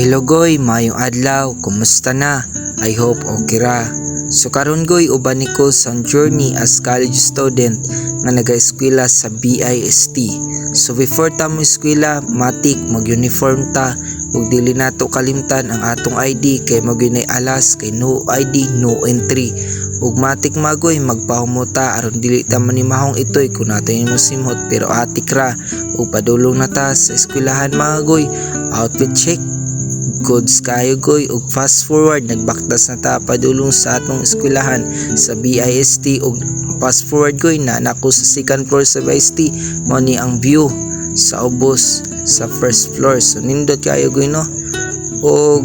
Hello goy, mayong adlaw, kumusta na? I hope okay ra. So karon goy uban ni ko sa journey as college student nga naga-eskwela sa BIST. So before ta mo eskwela, matik mag-uniform ta ug dili nato kalimtan ang atong ID kay magyunay alas kay no ID no entry. Ug matik magoy magpahumuta aron dili ta manimahong itoy kung nato yung simhot pero atik ra ug padulong na ta sa eskwelahan mga goy. Outfit check goods kayo goy ug fast forward nagbaktas na ta padulong sa atong eskwelahan sa BIST ug fast forward goy na nako sa second floor sa BIST mo ni ang view sa ubos sa first floor. So nindot kayo goy no? Ug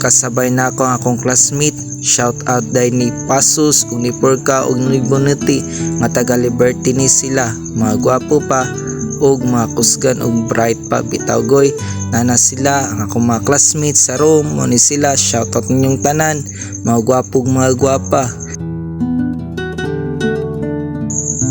kasabay na ako ang akong classmate. Shout out dahil ni Pasos ug ni Porca ug ni Boniti nga taga Liberty ni sila. Mga gwapo pa ug mga kusgan ug bright pa bitaw goy. Nana sila ang akong mga classmates sa room mo ni sila shoutout ninyong tanan. Mga gwapog mga gwapa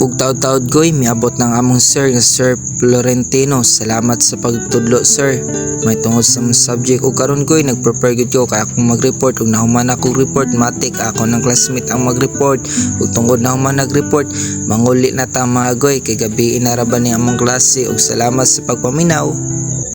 ug taud-taud goy miabot ng among sir nga Sir Florentino. Salamat sa pagtudlo sir. May tungod sa mong subject. Ug karon goy nagprepare gud ko kay akong mag-report. Ug nahuman ako report matik. Ako ng classmate ang mag-report. Ug tungod na human nag-report manguli na ta mga goy. Kay gabi inaraban ni among klase. Ug salamat sa pagpaminaw